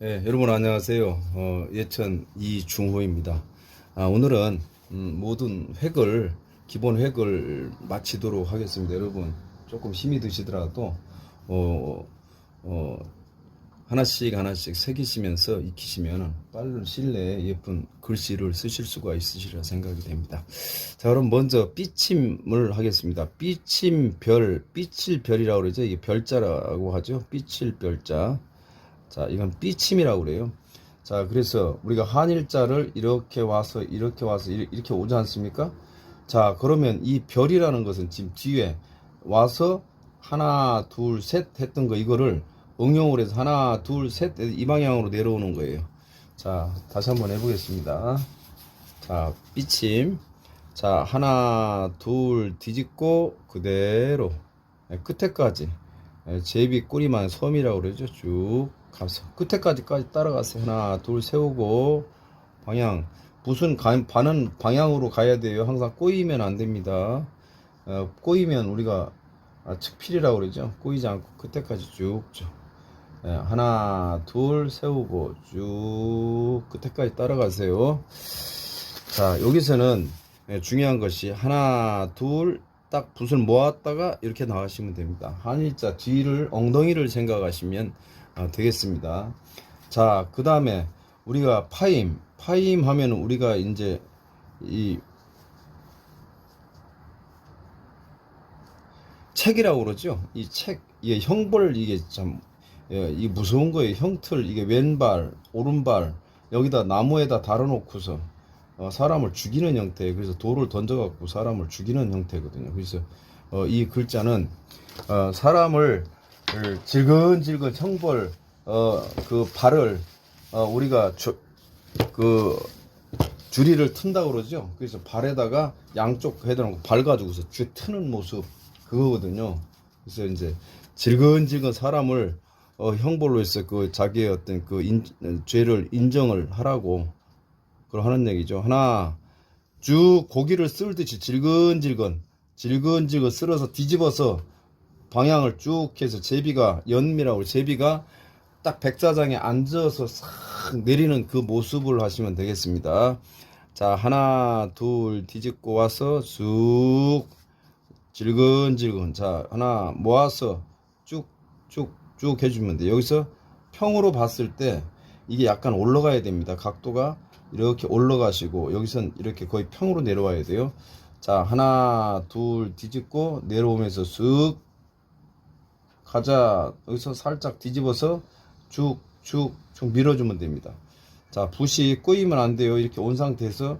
네, 여러분 안녕하세요. 어, 예천 이중호입니다. 아, 오늘은 음, 모든 획을 기본 획을 마치도록 하겠습니다. 여러분 조금 힘이 드시더라도 어, 어, 하나씩 하나씩 새기시면서 익히시면 빠른 시일 내에 예쁜 글씨를 쓰실 수가 있으시리라 생각이 됩니다. 자, 그럼 먼저 삐침을 하겠습니다. 삐침 별, 삐칠 별이라고 그러죠. 이게 별자라고 하죠. 삐칠 별자. 자, 이건 삐침이라고 그래요. 자, 그래서 우리가 한일자를 이렇게 와서 이렇게 와서 이렇게 오지 않습니까? 자, 그러면 이 별이라는 것은 지금 뒤에 와서 하나, 둘, 셋 했던 거 이거를 응용을 해서 하나, 둘, 셋 이 방향으로 내려오는 거예요. 자, 다시 한번 해보겠습니다. 자, 삐침. 자, 하나, 둘 뒤집고 그대로 네, 끝에까지 네, 제비 꼬리만 섬이라고 그러죠. 쭉 가서 끝에까지까지 따라가세요. 하나, 둘 세우고 방향 무슨 가, 반은 방향으로 가야 돼요. 항상 꼬이면 안 됩니다. 어, 꼬이면 우리가 아, 측필이라고 그러죠. 꼬이지 않고 끝에까지 쭉 쭉. 예, 하나, 둘 세우고 쭉 끝에까지 따라가세요. 자, 여기서는 예, 중요한 것이 하나, 둘, 딱 붓을 모았다가 이렇게 나가시면 됩니다. 한일자 뒤를 엉덩이를 생각하시면 아, 되겠습니다. 자, 그 다음에 우리가 파임, 파임 하면 우리가 이제 이 책이라고 그러죠. 이 책, 이게 형벌 이게 참, 예, 이 무서운 거예요. 형틀, 이게 왼발, 오른발, 여기다 나무에다 달아놓고서 어, 사람을 죽이는 형태, 그래서 돌을 던져갖고 사람을 죽이는 형태거든요. 그래서 어, 이 글자는 어, 사람을 질근질근 형벌, 어, 그 발을 어, 우리가 주, 그 줄이를 튼다 그러죠. 그래서 발에다가 양쪽 해놓고 발 가지고서 쥐 트는 모습 그거거든요. 그래서 이제 질근질근 사람을 어, 형벌로 해서 그 자기의 어떤 그 인, 죄를 인정을 하라고 그걸 하는 얘기죠. 하나 쭉 고기를 쓸 듯이 질근질근 질근질근 쓸어서 뒤집어서 방향을 쭉 해서 제비가 연미라고 제비가 딱 백사장에 앉아서 싹 내리는 그 모습을 하시면 되겠습니다. 자 하나 둘 뒤집고 와서 쑥 질근질근. 자 하나 모아서 쭉 쭉 쭉 해주면 돼 여기서 평으로 봤을 때 이게 약간 올라가야 됩니다. 각도가 이렇게 올라가시고 여기선 이렇게 거의 평으로 내려와야 돼요. 자 하나 둘 뒤집고 내려오면서 쓱 가자 여기서 살짝 뒤집어서 쭉쭉쭉 밀어주면 됩니다 자 붓이 꼬이면 안 돼요 이렇게 온 상태에서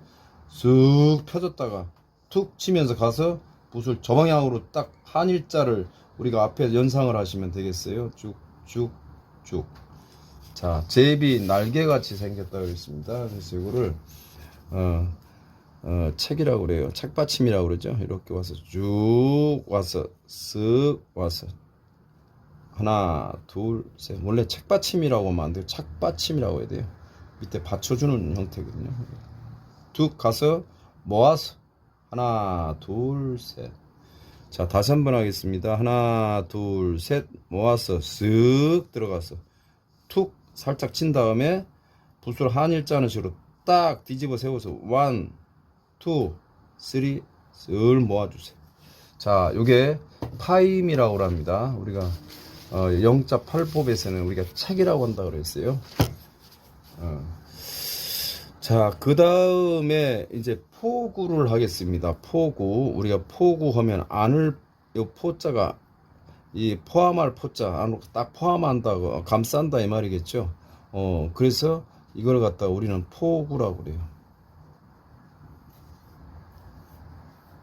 쓱 펴졌다가 툭 치면서 가서 붓을 저 방향으로 딱 한 일자를 우리가 앞에 연상을 하시면 되겠어요. 쭉쭉쭉. 자, 제비 날개 같이 생겼다 그랬습니다. 그래서 이거를 어, 어, 책이라고 그래요. 책받침이라고 그러죠. 이렇게 와서 쭉 와서 쓱 와서 하나, 둘, 셋. 원래 책받침이라고 하면 안 돼요. 책받침이라고 해야 돼요. 밑에 받쳐주는 형태거든요. 툭 가서 모아서 하나, 둘, 셋. 자, 다시 한번 하겠습니다. 하나, 둘, 셋. 모아서 쓱 들어가서 툭 살짝 친 다음에 붓을 한일자는 식으로 딱 뒤집어 세워서 원, 투, 쓰리 슬 모아주세요. 자, 요게 타임이라고 합니다. 우리가 어, 영자 팔법에서는 우리가 책이라고 한다 그랬어요. 어. 자, 그 다음에 이제 포구를 하겠습니다. 포구. 우리가 포구 하면 안을, 요 포자가 이 포함할 포자, 안으로 딱 포함한다고, 감싼다 이 말이겠죠. 어, 그래서 이걸 갖다 우리는 포구라고 그래요.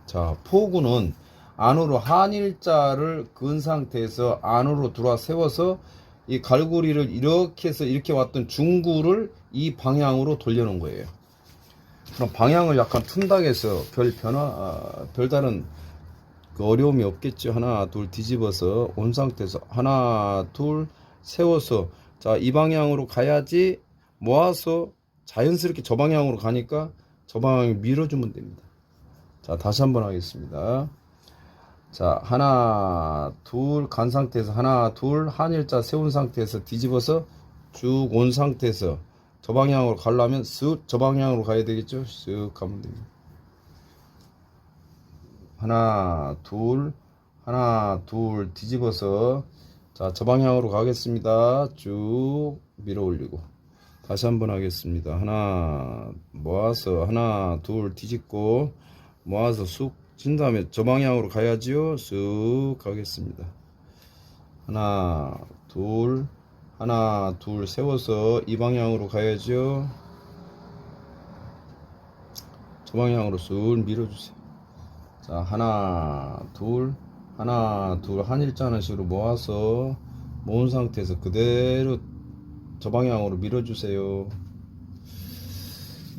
자, 포구는 안으로 한일자를 그은 상태에서 안으로 들어와 세워서 이 갈고리를 이렇게 해서 이렇게 왔던 중구를 이 방향으로 돌려놓은 거예요. 그럼 방향을 약간 튼다해서 별 변화, 아, 별다른 그 어려움이 없겠죠. 하나, 둘 뒤집어서 온 상태에서 하나, 둘 세워서 자, 이 방향으로 가야지 모아서 자연스럽게 저 방향으로 가니까 저 방향을 밀어주면 됩니다. 자, 다시 한번 하겠습니다. 자, 하나, 둘, 간 상태에서 하나, 둘, 한 일자 세운 상태에서 뒤집어서 쭉 온 상태에서 저 방향으로 가려면 쓱 저 방향으로 가야 되겠죠? 쓱 가면 됩니다. 하나, 둘, 하나, 둘 뒤집어서 자, 저 방향으로 가겠습니다. 쭉 밀어 올리고 다시 한번 하겠습니다. 하나 모아서 하나, 둘 뒤집고 모아서 쑥 친 다음에 저 방향으로 가야지요. 쑥 가겠습니다. 하나, 둘, 하나, 둘 세워서 이 방향으로 가야죠. 저 방향으로 쑥 밀어주세요. 자, 하나, 둘, 하나, 둘, 한 일자는 식으로 모아서 모은 상태에서 그대로 저 방향으로 밀어주세요.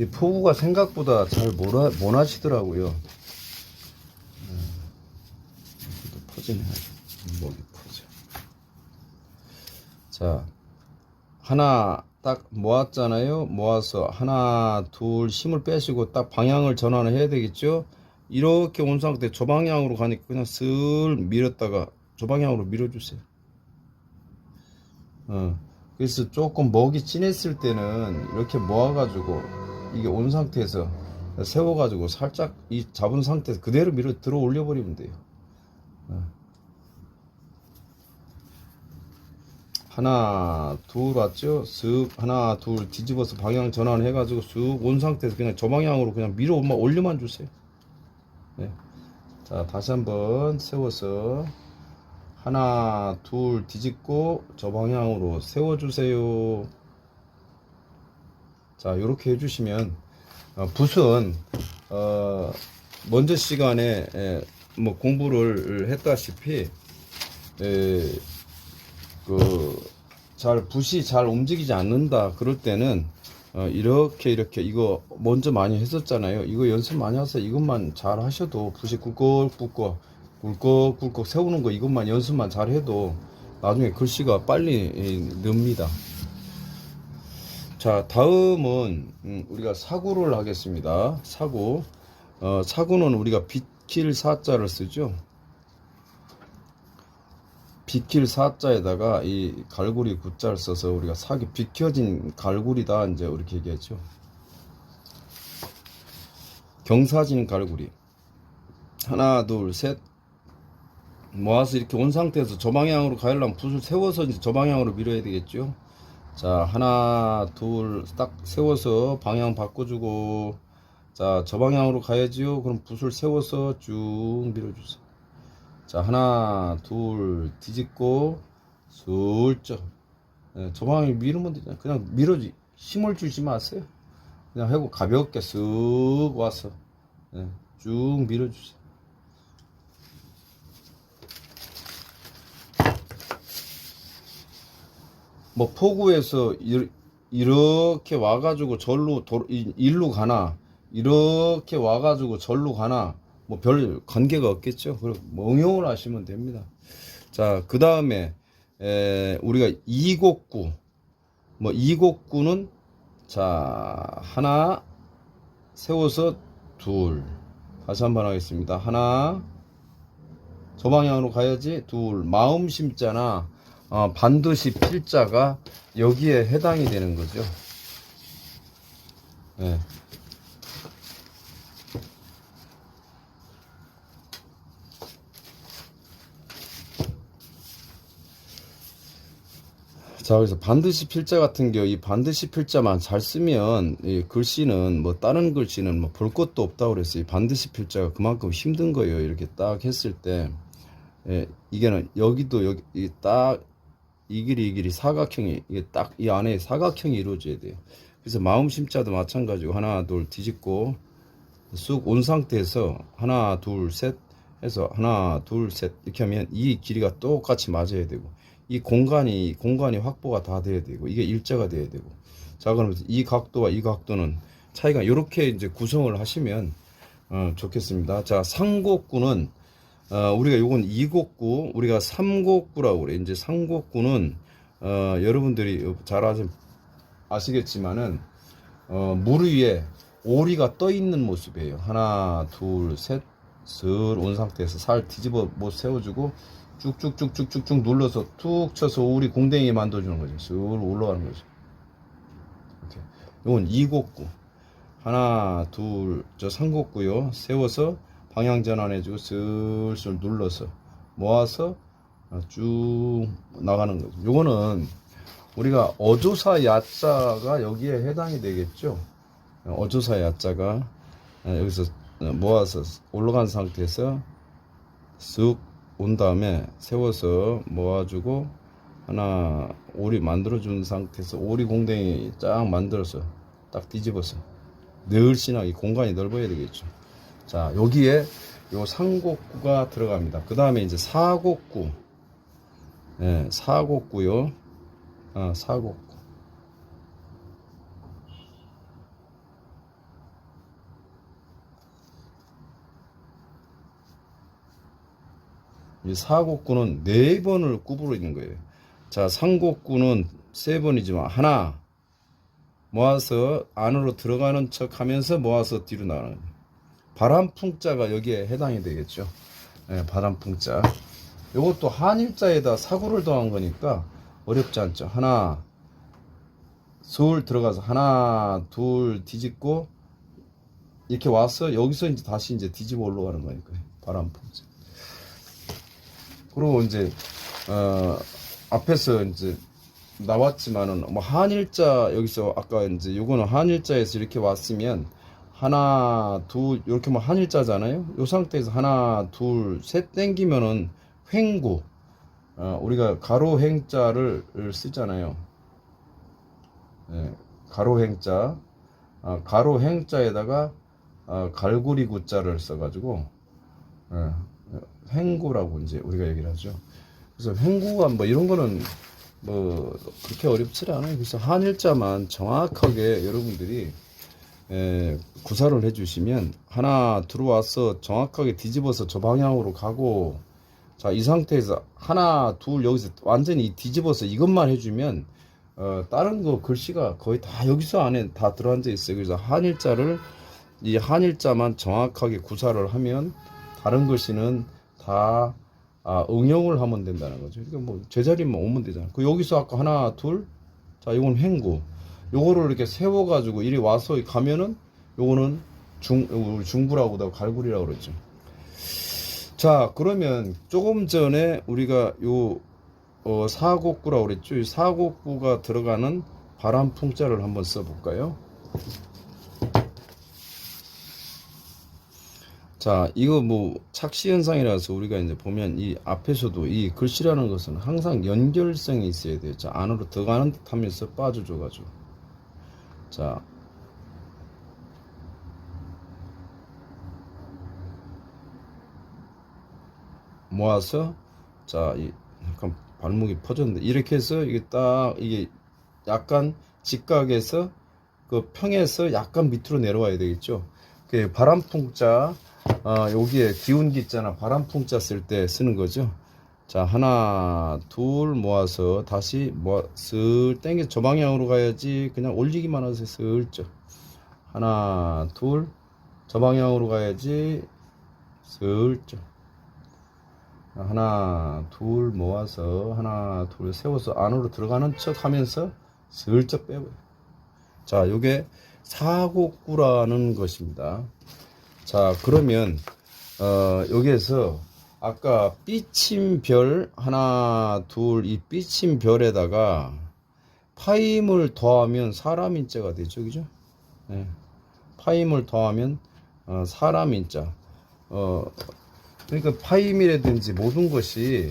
이 포구가 생각보다 잘 못, 하, 못 하시더라고요. 또 퍼지네. 목이 퍼져. 자, 하나 딱 모았잖아요. 모아서 하나, 둘 힘을 빼시고 딱 방향을 전환을 해야 되겠죠. 이렇게 온 상태 저 방향으로 가니까 그냥 슬 밀었다가 저 방향으로 밀어주세요. 어, 그래서 조금 먹이 진했을 때는 이렇게 모아가지고 이게 온 상태에서 세워가지고 살짝 이 잡은 상태에서 그대로 밀어 들어 올려버리면 돼요. 어. 하나 둘 왔죠 쓱 하나 둘 뒤집어서 방향 전환 해 가지고 쓱 온 상태에서 그냥 저 방향으로 그냥 밀어 올려만 주세요 네. 자 다시 한번 세워서 하나 둘 뒤집고 저 방향으로 세워 주세요 자 이렇게 해주시면 어, 붓은 어, 먼저 시간에 에, 뭐 공부를 했다시피 에, 그잘 붓이 잘 움직이지 않는다. 그럴 때는 어, 이렇게 이렇게 이거 먼저 많이 했었잖아요. 이거 연습 많이 해서 이것만 잘 하셔도 붓이 꿀꺽꿀꺽 꿀꺽꿀꺽 세우는 거 이것만 연습만 잘 해도 나중에 글씨가 빨리 이, 늡니다. 자 다음은 음, 우리가 사구를 하겠습니다. 사구 어, 사구는 우리가 비킬 사자를 쓰죠 비킬 사자에다가 이 갈고리 구자를 써서 우리가 사기 비켜진 갈고리다 이제 이렇게 얘기하죠. 경사진 갈고리 하나 둘 셋 모아서 이렇게 온 상태에서 저 방향으로 가려면 붓을 세워서 이제 저 방향으로 밀어야 되겠죠. 자 하나 둘 딱 세워서 방향 바꿔주고 자 저 방향으로 가야지요. 그럼 붓을 세워서 쭉 밀어주세요. 자 하나 둘 뒤집고 슬쩍. 예, 저 방향에 밀으면 되잖아 그냥 밀어지 힘을 주지 마세요. 그냥 하고 가볍게 쓱 와서 예, 쭉 밀어주세요. 뭐 포구에서 이- 이렇게 와가지고 절로 도, 이- 일로 가나 이렇게 와가지고 절로 가나 뭐 별 관계가 없겠죠. 그리고 뭐 응용을 하시면 됩니다. 자, 그 다음에 우리가 이곡구 뭐 이곡구는 자 하나 세워서 둘 다시 한번 하겠습니다. 하나 저 방향으로 가야지 둘 마음 심자나 어, 반드시 필자가 여기에 해당이 되는 거죠. 네. 자, 그래서 반드시 필자 같은 경우, 이 반드시 필자만 잘 쓰면, 이 글씨는, 뭐, 다른 글씨는 뭐, 볼 것도 없다고 그랬어요. 이 반드시 필자가 그만큼 힘든 거예요. 이렇게 딱 했을 때. 예, 이게는, 여기도, 여기, 이 딱, 이 길이, 이 길이 사각형이, 이게 딱, 이 안에 사각형이 이루어져야 돼요. 그래서 마음 심자도 마찬가지고, 하나, 둘, 뒤집고, 쑥 온 상태에서, 하나, 둘, 셋, 해서, 하나, 둘, 셋, 이렇게 하면, 이 길이가 똑같이 맞아야 되고, 이 공간이 공간이 확보가 다 돼야 되고 이게 일자가 돼야 되고 자 그러면서 이 각도와 이 각도는 차이가 이렇게 이제 구성을 하시면 어, 좋겠습니다. 자 상곡구는 어, 우리가 요건 이곡구 우리가 삼곡구라고 그래 이제 상곡구는 어, 여러분들이 잘 아시, 아시겠지만은 어, 물 위에 오리가 떠 있는 모습이에요. 하나 둘셋슬온 상태에서 살 뒤집어 못 세워주고 쭉쭉쭉쭉쭉쭉 눌러서 툭 쳐서 우리 공댕이 만들어주는 거죠. 슥 올라가는 거죠. 이렇게. 이건 이곡구. 하나, 둘, 저 삼곡구요. 세워서 방향 전환해주고 슬슬 눌러서 모아서 어, 쭉 나가는 거죠. 요거는 우리가 어조사 야자가 여기에 해당이 되겠죠. 어조사 야자가 어, 여기서 모아서 올라간 상태에서 쓱 온 다음에 세워서 모아주고 하나 오리 만들어준 상태에서 오리 공댕이 쫙 만들어서 딱 뒤집어서 늘씬하게 공간이 넓어야 되겠죠. 자 여기에 요 상곡구가 들어갑니다. 그 다음에 이제 사곡구, 예, 사곡구요. 아, 사곡구. 이 사곡구는 네 번을 구부러 있는 거예요. 자, 상곡구는 세 번이지만 하나 모아서 안으로 들어가는 척 하면서 모아서 뒤로 나가는. 바람풍자가 여기에 해당이 되겠죠. 예, 바람풍자. 요것도 한일자에다 사고를 더한 거니까 어렵지 않죠. 하나, 서울 들어가서 하나, 둘 뒤집고 이렇게 와서 여기서 이제 다시 이제 뒤집어 올라가는 거니까 바람풍자. 그리고 이제 어 앞에서 이제 나왔지만은 뭐 한일자 여기서 아까 이제 요거는 한일자에서 이렇게 왔으면 하나 둘 이렇게 뭐 한일자잖아요. 요 상태에서 하나 둘 셋 땡기면은 횡구 어, 우리가 가로 행자를 쓰잖아요. 예, 가로 행자 아, 가로 행자에다가 아, 갈고리 구자를 써가지고 예, 횡구라고 이제 우리가 얘기를 하죠. 그래서 횡구가 뭐 이런 거는 뭐 그렇게 어렵지 않아요. 그래서 한일자만 정확하게 여러분들이 에, 구사를 해주시면 하나 들어와서 정확하게 뒤집어서 저 방향으로 가고 자 이 상태에서 하나 둘 여기서 완전히 뒤집어서 이것만 해주면 어, 다른 거 글씨가 거의 다 여기서 안에 다 들어앉아 있어요. 그래서 한일자를 이 한일자만 정확하게 구사를 하면 다른 글씨는 다 아, 응용을 하면 된다는 거죠. 그러니까 뭐 제자리만 오면 되잖아. 그 여기서 아까 하나 둘, 자 이건 횡구. 요거를 이렇게 세워가지고 이리 와서 가면은 요거는 중 중구라고 하고 갈구리라고 그랬죠. 자 그러면 조금 전에 우리가 요 어, 사곡구라고 그랬죠. 이 사곡구가 들어가는 바람 풍자를 한번 써볼까요? 자, 이거 뭐 착시 현상이라서 우리가 이제 보면 이 앞에서도 이 글씨라는 것은 항상 연결성이 있어야 돼요. 자, 안으로 들어가는 듯 하면서 빠져줘 가지고. 자. 모아서 자, 이 약간 발목이 퍼졌는데 이렇게 해서 이게 딱 이게 약간 직각에서 그 평에서 약간 밑으로 내려와야 되겠죠. 그 바람 풍자 아, 여기에 기운기 있잖아. 바람풍자 쓸 때 쓰는 거죠. 자, 하나, 둘 모아서 다시 모아, 슬 땡겨 저 방향으로 가야지. 그냥 올리기만 하세요. 슬쩍. 하나, 둘. 저 방향으로 가야지. 슬쩍. 하나, 둘 모아서 하나, 둘 세워서 안으로 들어가는 척 하면서 슬쩍 빼고요. 자, 요게 사곡구라는 것입니다. 자, 그러면, 어, 여기에서 아까 삐친 별 하나, 둘, 이 삐친 별에다가 파임을 더하면 사람 인자가 되죠. 그죠? 네. 파임을 더하면 어, 사람 인자. 어, 그러니까 파임이라든지 모든 것이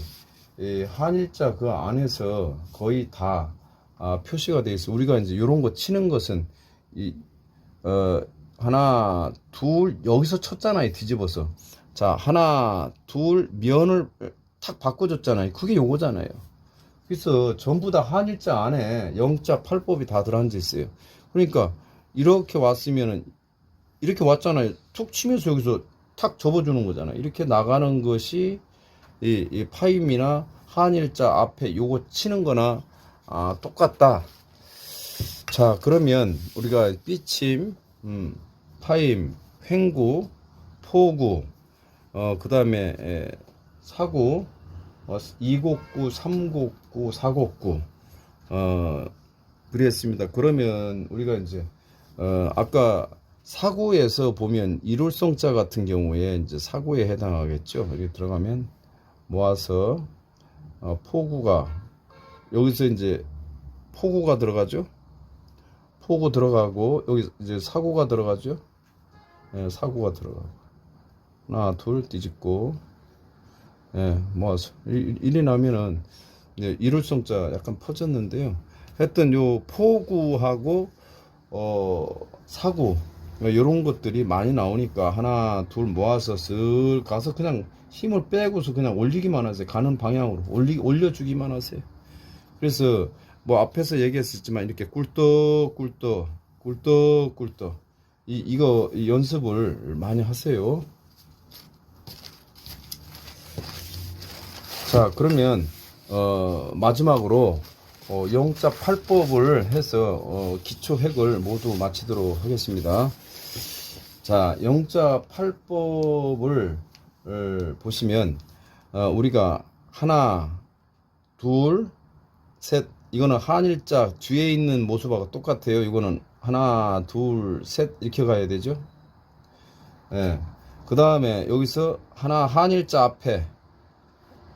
이 한일자 그 안에서 거의 다 아, 표시가 되어 있어. 우리가 이제 이런 거 치는 것은 이, 어, 하나, 둘, 여기서 쳤잖아요. 뒤집어서. 자, 하나, 둘, 면을 탁 바꿔줬잖아요. 그게 요거잖아요. 그래서 전부 다 한일자 안에 영자 팔법이 다 들어앉아 있어요. 그러니까 이렇게 왔으면은 이렇게 왔잖아요. 툭 치면서 여기서 탁 접어주는 거잖아요. 이렇게 나가는 것이 이, 이 파임이나 한일자 앞에 요거 치는 거나 아, 똑같다. 자, 그러면 우리가 삐침, 음, 파임, 횡구, 포구, 어, 그 다음에 사구, 어, 2곡구, 3곡구, 4곡구 어 그랬습니다. 그러면 우리가 이제 어 아까 사고에서 보면 이룰성자 같은 경우에 이제 사고에 해당하겠죠. 여기 들어가면 모아서 어, 포구가 여기서 이제 포구가 들어가죠. 포구 들어가고 여기 이제 사고가 들어가죠. 예, 사고가 들어가고 하나 둘 뒤집고 예, 모아서 일- 일이 나면은 이제 이룰성자 약간 퍼졌는데요. 하여튼 요 포구하고 어 사구 이런 것들이 많이 나오니까 하나 둘 모아서 슬 가서 그냥 힘을 빼고서 그냥 올리기만 하세요. 가는 방향으로 올리 올려주기만 하세요. 그래서 뭐 앞에서 얘기했었지만 이렇게 꿀떡 꿀떡 꿀떡 꿀떡 이 이거 이 연습을 많이 하세요. 자 그러면 어 마지막으로 어, 영자 8법을 해서 어, 기초 핵을 모두 마치도록 하겠습니다. 자, 영자 8법을 보시면 어, 우리가 하나, 둘, 셋 이거는 한일자 뒤에 있는 모습하고 똑같아요. 이거는 하나, 둘, 셋 이렇게 가야 되죠. 예. 그 다음에 여기서 하나 한일자 앞에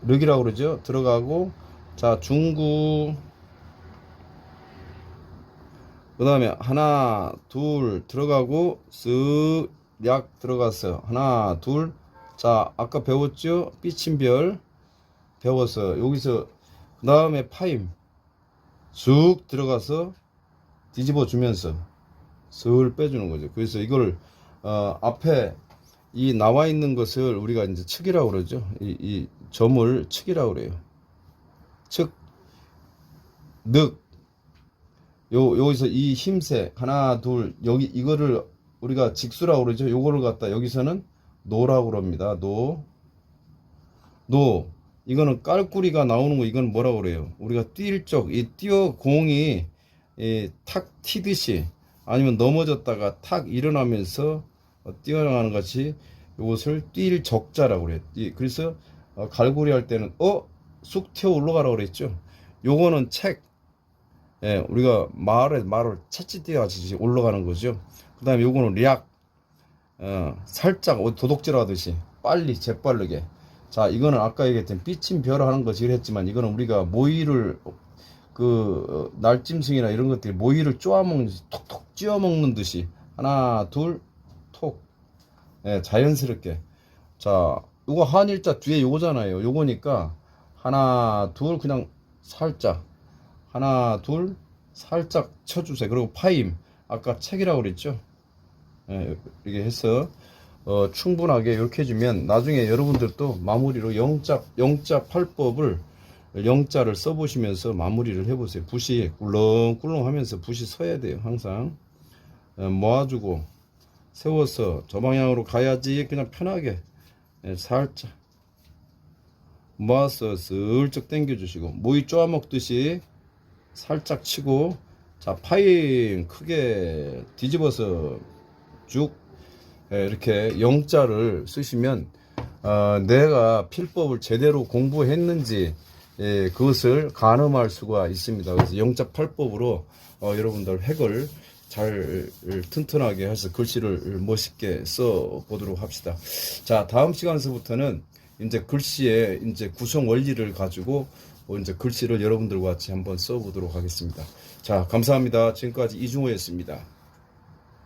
륵이라고 그러죠. 들어가고 자 중구 그 다음에 하나 둘 들어가고 쓱약 들어갔어요 하나 둘 자 아까 배웠죠 삐친별 배웠어 여기서 그 다음에 파임 쑥 들어가서 뒤집어 주면서 슬 빼주는 거죠 그래서 이걸 어, 앞에 이 나와 있는 것을 우리가 이제 측이라고 그러죠 이, 이 점을 측이라고 그래요 측 늑, 요 여기서 이 힘세 하나 둘 여기 이거를 우리가 직수라고 그러죠. 요거를 갖다 여기서는 노라고 그럽니다. 노. 노. 이거는 깔꾸리가 나오는 거 이건 뭐라고 그래요? 우리가 뛸 적, 이 뛰어 공이 이, 탁 튀듯이 아니면 넘어졌다가 탁 일어나면서 어, 뛰어나가는 것이 이것을 뛸 적자라고 그래요. 이- 그래서 어, 갈고리 할 때는 어? 쑥 튀어 올라가라고 그랬죠. 요거는 책 예, 우리가 마을에 마을 채찍 뛰어같이 올라가는 거죠. 그 다음에 요거는 리악, 어, 살짝 어, 도둑질 하듯이 빨리 재빠르게. 자, 이거는 아까 얘기했던 삐친 별 하는 것이 했지만 이거는 우리가 모이를 그 어, 날짐승이나 이런 것들이 모이를 쪼아먹는 듯이 톡톡 찧어먹는 듯이 하나 둘톡 예, 자연스럽게 자 요거 한일자 뒤에 요거잖아요 요거니까 하나 둘 그냥 살짝 하나 둘 살짝 쳐주세요. 그리고 파임 아까 책이라고 그랬죠. 예, 이렇게 해서 어, 충분하게 이렇게 해주면 나중에 여러분들도 마무리로 영자 영자 팔법을 영자를 써보시면서 마무리를 해보세요. 붓이 꿀렁꿀렁 하면서 붓이 서야 돼요. 항상 어, 모아주고 세워서 저 방향으로 가야지 그냥 편하게 예, 살짝 모아서 슬쩍 당겨주시고 모이 쪼아 먹듯이 살짝 치고 자 파임 크게 뒤집어서 쭉 예, 이렇게 영자를 쓰시면 어, 내가 필법을 제대로 공부했는지 예, 그것을 가늠할 수가 있습니다. 그래서 영자 팔법으로 어, 여러분들 핵을 잘 튼튼하게 해서 글씨를 멋있게 써 보도록 합시다. 자 다음 시간서부터는 이제 글씨의 이제 구성 원리를 가지고 어, 이제 글씨를 여러분들과 같이 한번 써 보도록 하겠습니다. 자 감사합니다. 지금까지 이중호였습니다.